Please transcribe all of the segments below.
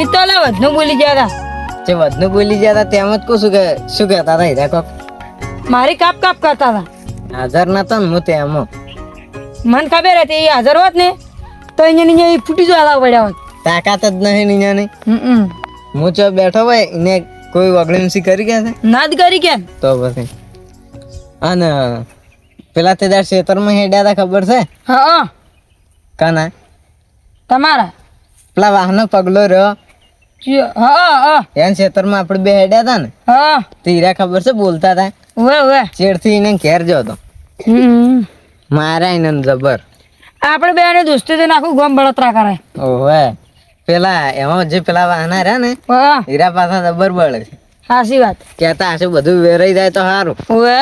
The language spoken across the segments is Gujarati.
એ તો લા વધનું બોલી ગયા હતા જે વધનું બોલી ગયા હતા તેમ જ કહું શું કે શું કહેતા હતા હીરા કોક? મારી કાપ કાપ કરતા હતા. હાજર નતો ને હું તેમાં મને ખબર હતી એ હાજર હોત ને તો અહીંયા ને અહીંયા ફૂટી જવા પડ્યા હોત. તાકાત જ નહીં નિયાની હમ હું ચો બેઠો હોય એને કોઈ વગડમસી કરી ગયા છે? નાદ કરી ગયા તો પછી. અને પેલા તે દાડ ખેતરમાં હેડ્યા હતા ખબર છે? હા કાના? તમારા? પેલા વાહનો પગલો રહ્યો. હા હા. એન ખેતરમાં આપણે બે હેડ્યા હતા ને હા. તીરા ખબર છે બોલતા હતા ઓવે ઓવે ચેડથી એને ઘેર જો હમ. મારા એને જબર. આપણે બે દોસ્તી તો નાખું ગમ બળતરા કરે. ઓહે પેલા એમાં જે પેલા વાહના રહ્યા ને હીરા પાછા જબર બળે છે. સાચી વાત. કહેતા હશે બધું વેરાઈ જાય તો સારું ઓવે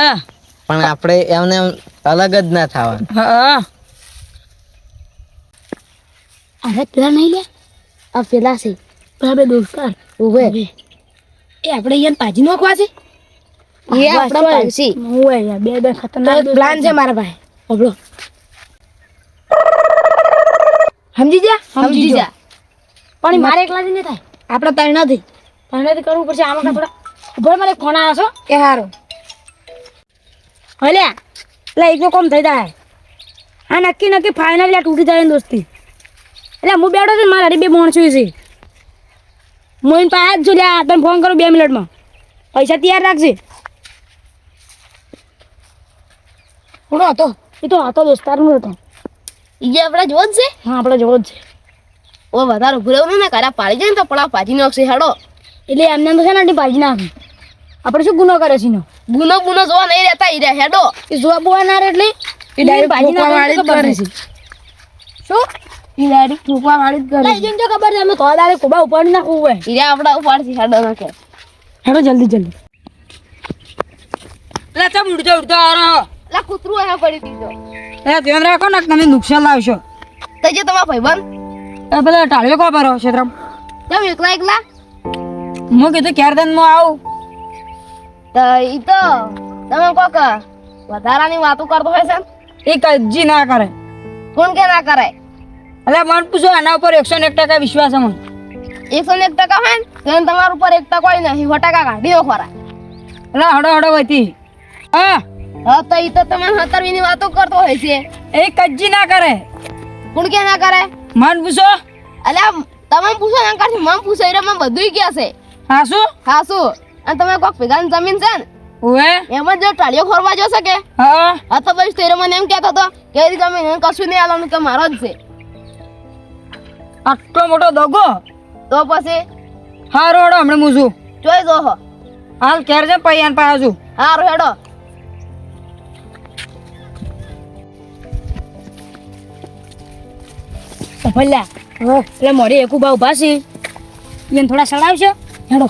પણ આપણે એમને એમ અલગ જ ના થવાનું. હા. અરે પેલા નહીં લે. આ પેલા છે. પેલા બે દોસ્તાર ઉભે એ આપણે અહીંયા પાજી નોખવા છે? એ આપણા પાજી ઓવે યાર બે બે ખતરનાક પ્લાન છે મારા ભાઈ. ઓબળો સમજી જા સમજી જા પણ મારે એકલા જ નહીં થાય. આપણે તરણાથી તરણાથી કરવું પડશે આમાં થોડા ઉભર મને ફોન આવ્યો છો. કે સારું હલ્યા એટલે એક કોમ થઈ જાય. હા નક્કી નક્કી ફાઇનલ તૂટી જાય દોસ્તી. એટલે હું બેઠો છું મારા બે બે છું છે. મોઈન પાસે જ છું લ્યા તને ફોન કરું બે મિનિટમાં. પૈસા તૈયાર રાખજે. કોનો હતો? એ તો હતો દોસ્તારનો હતો. ઈ આપડા જોત છે? હા આપણે જોવો જ છે. ઓ વધારે રહેવું ને કરા પાડી જાય ને તો પડા પાજી નાખશે હેડો. એટલે એમને તો છે ને ભાજી નાખી. આપણે શું ગુનો કરે છે ગુનો ગુનો જોવા નહીં રહેતા એ રહ્યા હેડો. એ જોવા બોવા ના રહે એટલે એ ડાયરેક્ટ નાખવાની ખબર છે શું? એ ડાયરેક્ટ ઠોકવા વાળી જ કરે. છે જો ખબર છે અમે તો ડાયરેક્ટ કોબા ઉપાડી નાખવું હોય. ઈ આપડા ઉપાડથી હેડો નાખે હેડો જલ્દી જલ્દી. એટલે ચમ ઉડતા ઉડતા આ રહો કૂતરું અહીંયા પડી દીધો એટલે ધ્યાન રાખો ને તમે નુકસાન લાવશો. તો જે તમારા ભાઈબંધ. એ બધા ટાળીઓ કો ભરો ક્ષેત્રમ? તમે એકલા એકલા? હું કીધું ક્યારે માં આવું? તો ઈ તો તમે કોક વધારાની વાતો કરતો હોય છે ને? એ કજી ના કરે. કોણ કે ના કરાય? એટલે મન પૂછો આના ઉપર એકસો એક ટકા વિશ્વાસ છે મને. એકસો એક ટકા હોય ને તો તમારા ઉપર એક ટકા હોય ને સો ટકા કાઢી ખરા એટલે હડો હડો વધી હા હા તો ઈ તો તમે હતરવીની વાતો કરતો હોય છે. એ કજ્જી ના કરે. કોણ કે ના કરે? મન પૂછો. અલ્યા તમે પૂછો ના કરશે મન પૂછો એટલે મન બધુંય કે છે? હા શું? હા શું? અને તમે કોક ભેગાની જમીન છે ને ઓવે? એમાં જો ટાળીઓ ખોરવા જશે કે હા. હા તો પછી તેરે મને એમ કહેતો હતો કે જમીન કશું નહીં આલવાનું કે મારો જ છે. આટલો મોટો દગો? તો પછી? હારો હેડો હમણાં હું છું. જોઈ જો હાલ ક્યારે છે પૈયાન પાયા છું. હારો હેડો. ભલ્યા એટલે મોડી એકુ બા ઊભા છે. એને થોડા સડાવશો? હેડો.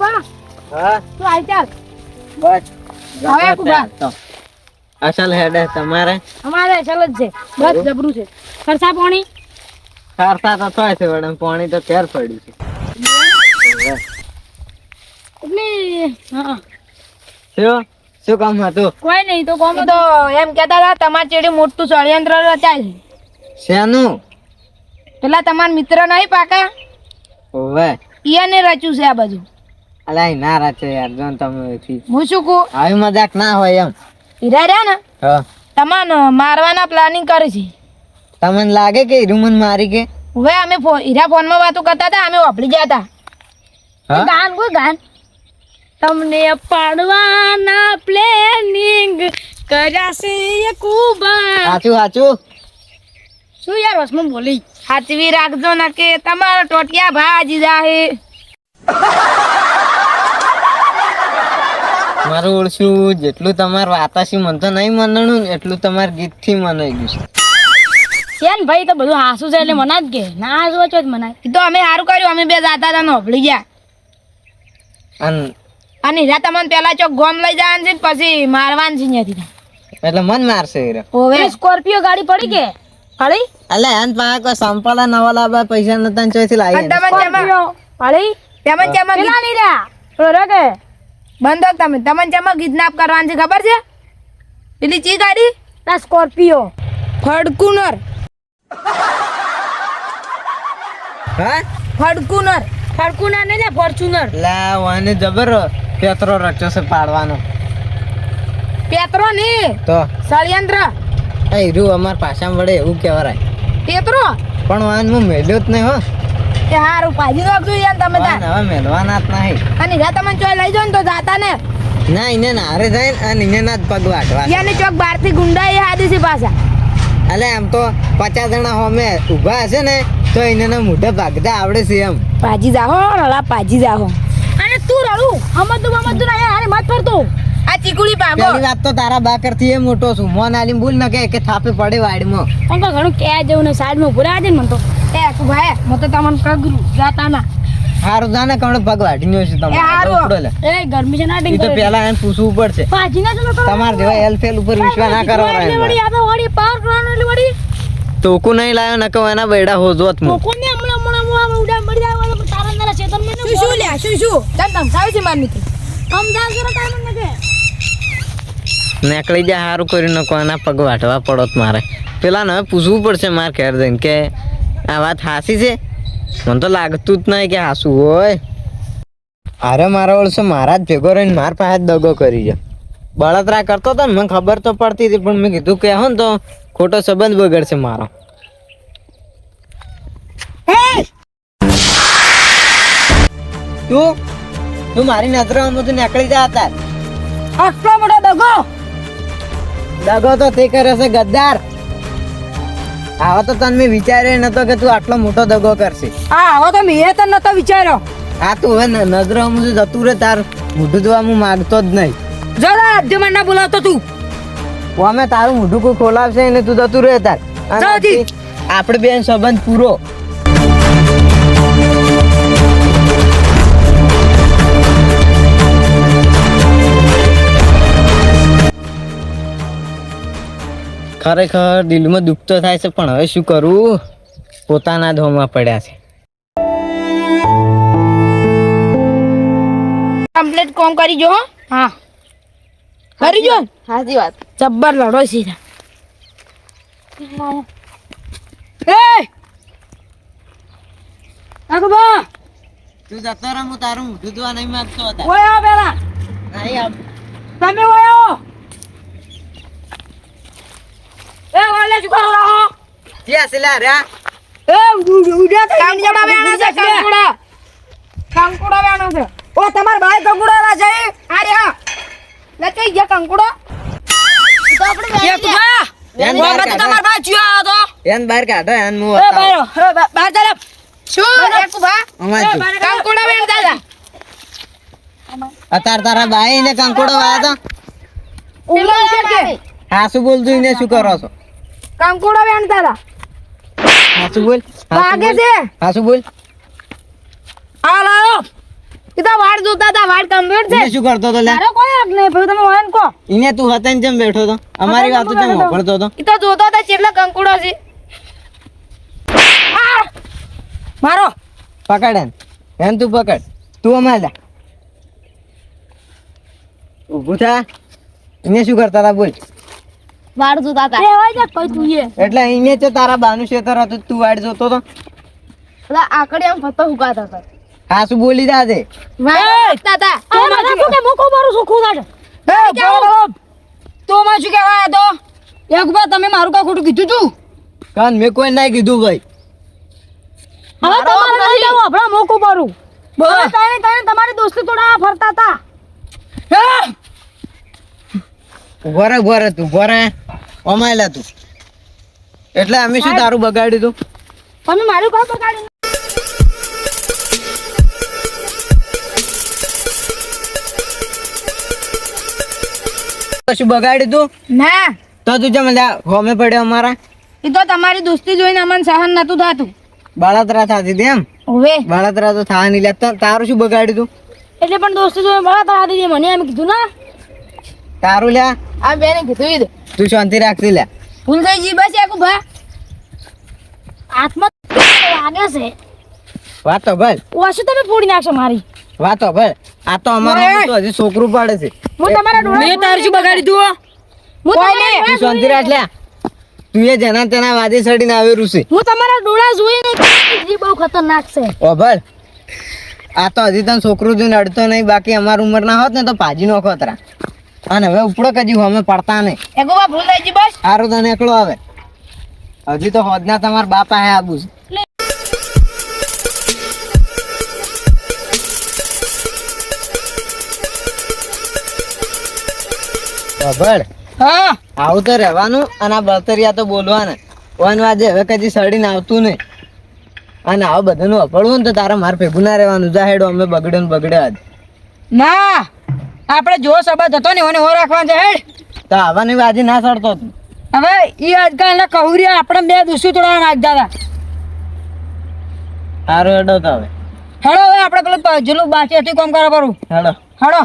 હા? તું આવી ચાલ બસ. હવે કુબા. તો. અસલ હેડે તમારે. અમારે અસલ જ છે. બસ જબરું છે. ખર્ચા પાણી? ખારતા તો થાય છે વડે પાણી તો કેર પડ્યું છે. એટલે? હા. શું? શું કામ હતું? કોઈ નહીં તો કોમ તો એમ કહેતા હતા તમારે ચેડી મોટું ષડયંત્ર રચાય છે. શેનું? પેલા તમાર મિત્ર નહીં પાકા ઓવે. ઈયાને રચ્યું છે આ બધું અલા ના રાચે યાર જોન તમે હું શું કહું? આવી મજાક ના હોય એમ. હીરા રહ્યા ને? હા. તમારે મારવાના પ્લાનિંગ કરે છે. તમને લાગે કે રૂમન મારી કે? હવે અમે હીરા ફોનમાં વાતો કરતા હતા અમે વાપરી ગયા હતા. હા? ગાન કોઈ ગાન? તમને પાડવાના પ્લેનિંગ કર્યા છે ખૂબ કુબા સાચું સાચું. શું યાર વસમાં બોલી? સાચવી રાખજો ના કે તમારા ટોટિયા ભાજી જાહે. મારું ઓળશું જેટલું તમારે વાતાશી મન તો નહીં મનણું એટલું તમારે ગીતથી મનાઈ ગયું છે. છે ભાઈ તો બધું હાસું છે એટલે મના જ કે? ના હાસુ હોય તો જ મનાય. તો અમે સારું કર્યું અમે બે જાતા હતા ને ગયા. અન અને હીરા તમને પેલા ચોક ગોમ લઈ જવાનું છે ને પછી મારવાનું છે ત્યાંથી એટલે મન મારશે હીરો ઓવે. સ્કોર્પિયો ગાડી પડી કે? પડી અલે અન પા કો સંપળા નવા લાવવા પૈસા નતા ને ચોથી લાવી અને તમે તેમાં પડી તેમાં તેમાં પેલા નહીં રહ્યા કે બંધો તમે. તમને તેમાં કિડનેપ કરવાની છે ખબર છે? પેલી ચી ગાડી? ના સ્કોર્પિયો. ફડકુનર. હા? ફડકુનર. ફડકુનર ને લે ફોર્ચ્યુનર. લા વાને જબર પેત્રો રચ્યો છે પાડવાનો. પેત્રો ને તો? ષડયંત્ર. એ રહ્યું અમાર પાછામાં વડે એવું કહેવાય. પેત્રો? પણ વાન હું મેલ્યો જ નહીં હો. એ હારું પાજી રાખજો યાર તમે તાર હવે મેલવાના જ નહીં. અને જા તમે ચોય લઈ જો ને તો જાતા ને ના ઇને ના હારે જાય ને અને ઇને ના જ પગ વાટવા યાને ચોક બારથી ગુંડા એ હાદી પાછા. અલે આમ તો પચાસ જણા હોમે ઊભા હશે ને તો એને ના મોઢે ભાગતા આવડે છે એમ. પાજી જાહો રળા પાજી જાહો અને તું રળું હમતું હમતું ના યાર મત ફરતો આ ચીકુડી પાગો પેલી વાત તો તારા બા કરતી એ મોટો છું. મોન આલીમ ભૂલ ન કે કે થાપે પડે વાડમાં. પણ ઘણું કે જેવું ને સાઈડ ભૂરા ને મને તો. એ આખું ભાઈ મત તો કગરું જાતા ના હારું જાને કમળે પગ છે તમારે. હારું. એ ગરમી છે ના ડિંગ તો પેલા એને પૂછવું પડશે. પાજી ના ચલો તમારે જેવા એલફેલ ઉપર વિશ્વાસ ના કરો એટલે વળી આપણે વળી પાર કરવાનું એટલે વળી. તોકું નહીં લાવ્યો નકો એના બેડા હોજોત હું કોકોને હમણાં હમણાં હમણાં ઉડા મળી જાય તારા નારા ચેતન મને શું શું લ્યા શું શું? તમ તમ સાવ છે માર મિત્ર આમ જા જરા કાઈ મને કે. નીકળી જાય સારું કરી નકો એના પગ વાટવા પડોત મારે. પેલા ને પૂછવું પડશે મારે ઘેર જઈને કે આ વાત હાસી છે? મને તો લાગતું જ નહીં કે હાસું હોય. અરે મારા ઓળસો મારા જ ભેગો રહીને માર પાસે જ દગો કરી છે. બળતરા કરતો હતો ને મને ખબર તો પડતી હતી પણ મેં કીધું કે હો ને તો ખોટો સંબંધ બગડશે મારો. તું? તું મારી નજરોમાં બધું નીકળી જા હતા આટલો મોટો દગો? દગો તો તે કરે છે ગદ્દાર. આવો તો તને મેં વિચાર્યો નતો કે તું આટલો મોટો દગો કરશે. આ આવો તો મેં તને નતો વિચાર્યો. આ તું હવે નજરો મુજબ જતું રે તાર. મોઢું જોવા હું માગતો જ નહીં. જરા અધ્યમન ના બોલાવતો તું. અમે તારું મોઢું કોઈ ખોલાવશે ને તું જતું રહે તાર. આપણે બેન સંબંધ પૂરો. ખરેખર દિલમાં દુઃખ તો થાય છે પણ હવે શું કરું? પોતાના ધોમાં પડ્યા છે. કમ્પ્લીટ કોમ કરી જો હા? કરી જો સાચી વાત. જબ્બર લડો સીધા. એ અકબા તું જતો રહે હું તારું મોઢું નહીં માંગતો હતા ઓય પેલા. નહીં આપ તમે ઓય આવો એ ઓલે શું કરો રહો ક્યાં છે લા રા એ ઉડા કંકુડા વેણો છે કંકુડા કંકુડા વેણો છે ઓ તમાર ભાઈ કંકુડા લા છે અરે હા લે ગયા કંકુડો તો આપણે એ કુબા એન ઓ કાઢો. તમાર ભાઈ ચિયા હતો એન બહાર કાઢો એન હું એ બતાવું. બાયો એ શું? એ કુબા અમાર વેણ દાદા અતાર તારા બાઈ ને કંકોડો વાયા તો કે હા બોલતું? શું કરો છો? કંકુડા વેણ દાદા હાસુ બોલ ભાગે છે? હાસુ બોલ. આ લાયો. તો વાળ જોતા હતા વાડ કમ્પ્લીટ છે. શું કરતો તો લે? તારો કોઈ હક નહીં ભાઈ તમે વાન કો ઇને તું હતા ને જેમ બેઠો તો અમારી વાતો જેમ મોકળતો તો એ તો જોતો હતા કેટલા કંકુડો છે! મારો. પકડ એમ એમ તું પકડ. તું અમારે જા ઊભું થા. એને શું કરતા હતા બોલ. વાળ જોતા હતા. રેવાય જા કોઈ તું એ. એટલે એને છે તારા બાનું શેતર હતું તું વાડ જોતો તો. એટલે આકડી આમ ફતો હુકાતા હતા હા શું બોલી દાદે દે વાળ જોતા તો મારા શું કે મોકો મારું શું ખુદાડ એ તો માં શું કહેવાય તો એક વાર તમે મારું કા ખોટું કીધું તું? કાન મેં કોઈ ના કીધું ભાઈ. હવે તમારે નહીં જવું આપણા મોકો મારું. બસ તારે તારે તમારી દોસ્તી તોડા ફરતા હતા. ઊભો રે ઊભો રે તું ઊભો રે. અમાયલા તું. એટલે અમે શું તારું બગાડ્યું તું તમે મારું કોણ બગાડ્યું? કશું બગાડ્યું તું ના. તો તું જેમ હોમે પડ્યો અમારા? એ તો તમારી દોસ્તી જોઈને અમને સહન નતું થતું. બળતરા થતી હતી એમ? હવે. બળતરા તો થવાની લે. તારું શું બગાડ્યું તું એટલે પણ દોસ્તી જોઈને બળતરા થતી મને એમ કીધું ના તારું લ્યા આ બેને કીધું તું શાંતિ રાખતી લ્યા ભૂલ થઈ જી બસ એક ભા આત્મા લાગે છે. વાતો ભલ ઓછું તમે ફોડી નાખશો મારી? વાતો ભલ આ તો અમારો તો હજી છોકરું પાડે છે. હું તમારા ડોળા મેં તારું શું બગાડી દઉં હું તું શાંતિ રાખ લ્યા તું એ જેના તેના વાદે સડીને આવેલું છે. હું તમારા ડોળા જોઈને બહુ ખતરનાક છે. ઓભળ આ તો હજી તને છોકરું જોઈને અડતો નહીં બાકી અમારી ઉંમરના હોત ને તો ભાજી નો ખતરા અને હવે ઉપડો કજી અમે પડતા નહીં. એ ગોબા ભૂલ થઈ ગઈ બસ. આરો તને એકલો આવે હજી તો હોદના તમાર બાપા હે આબુ છે. હા. આવું તો રહેવાનું અને આ બળતરિયા તો બોલવાના. વન વાજે હવે કદી સડીને આવતું નહીં. અને આવું બધાનું અપડવું ને તો તારે મારે ભેગું ના રહેવાનું. જા હેડો અમે બગડે ને બગડે ના. આપણે જો સબત હતો ને એને ઓ રાખવાનો છે હેડ. તો આવવાની વાજી ના સડતો તું હવે ઈ આજકાલના કହୁરિયા આપણે બે દુસી તોડવા નાખતા હતા સારું હેડો તો હવે. હેડો હવે આપણે પેલું જેટલું બાકી હતી કામ કરવા પડું. હેડો. હેડો.